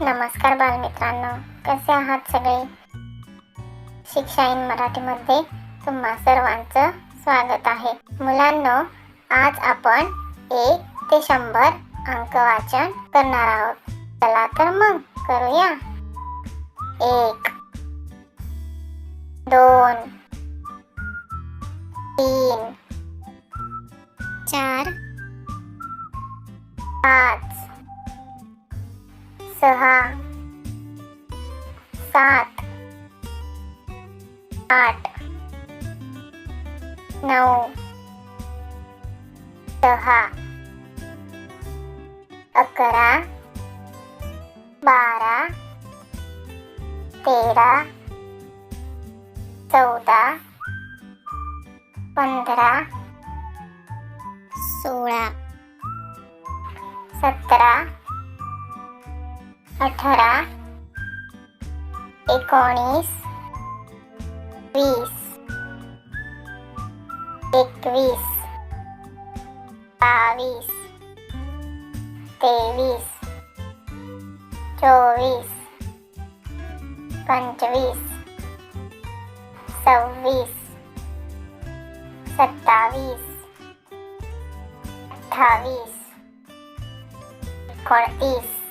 नमस्कार बालमित्रांनो कसे आहात सगळे? शिक्षा इन मराठीमध्ये तुम्हा सर्वांचं स्वागत आहे. मुलांनो आज आपण एक ते शंभर अंक वाचन करणार आहोत. चला तर मग करूया. एक दोन तीन चार सहा सात आठ नऊ दहा अकरा बारा तेरा चौदा पंधरा सोळा सतरा अठरा एकोणीस वीस एकवीस बावीस तेवीस चोवीस पंचवीस सव्वीस सत्तावीस अठ्ठावीस एकोणतीस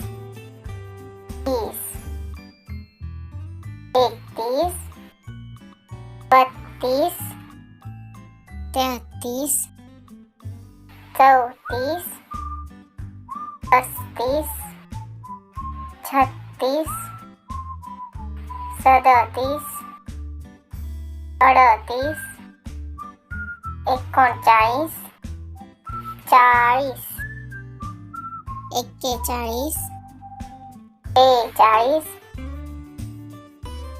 तीस तेहतीस चौतीस पस्तीस छत्तीस सदतीस अडतीस एकोणचाळीस चाळीस एक्केचाळीस बेचाळीस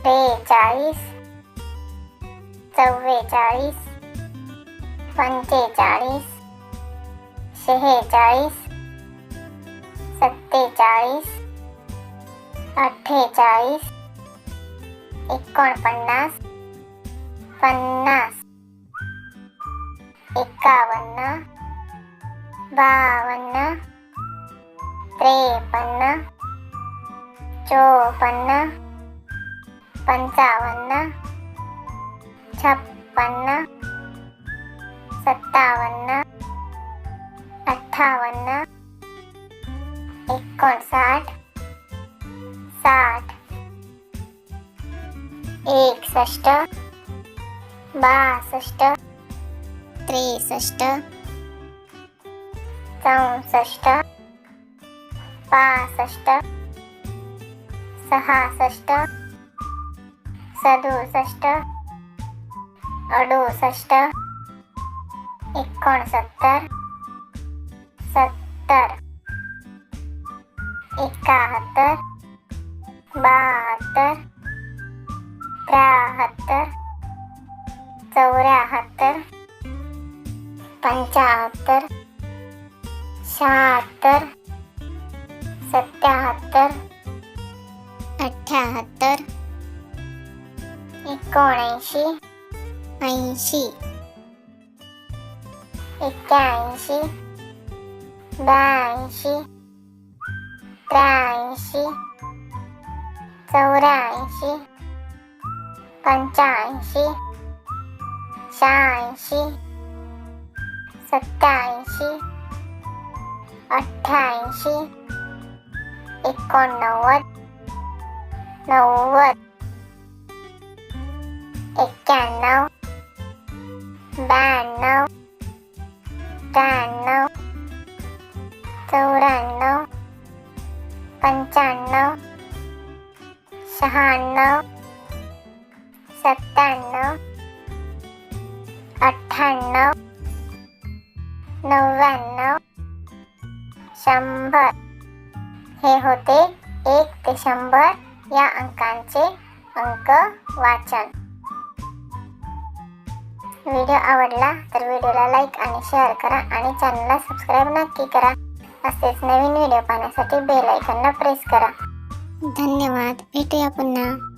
बेचाळीस चव्वेचाळीस पंचेचाळीस शेहेचाळीस सत्तेचाळीस अठ्ठेचाळीस एकोणपन्नास पन्नास एकावन्न बावन्न त्रेपन्न चोपन्न पंचावन्न छप्पन्न सत्तावन्न अठ्ठावन्न एकोणसाठ साठ एकसष्ट बासष्ट त्रेसष्ट चौसष्ट पासष्ट सहासष्ट सदुसष्ट अडुसष्ट एकोणसत्तर सत्तर एकाहत्तर बहात्तर त्र्याहत्तर चौऱ्याहत्तर पंच्याहत्तर शहात्तर सत्याहत्तर अठ्ठ्याहत्तर एकोणऐंशी ऐंशी. एक्क्याऐंशी. ब्याऐंशी. त्र्याऐंशी. चौऱ्याऐंशी. पंच्याऐंशी. शहाऐंशी. सत्याऐंशी. अठ्ठ्याऐंशी. एकोणनव्वद. नव्वद. एक्क्याण्णव. ब्याण्णव त्र्याण्णव चौऱ्याण्णव पंच्याण्णव शहाण्णव सत्त्याण्णव अठ्ठ्याण्णव नव्याण्णव शंभर. हे होते एक ते शंभर या अंकांचे अंक वाचन. व्हिडिओ आवडला तर व्हिडिओला लाईक आणि शेअर करा आणि चॅनलला सबस्क्राईब नक्की करा. असेच नवीन व्हिडिओ पाहण्यासाठी बेल आयकॉनला प्रेस करा. धन्यवाद. भेटूया पुन्हा.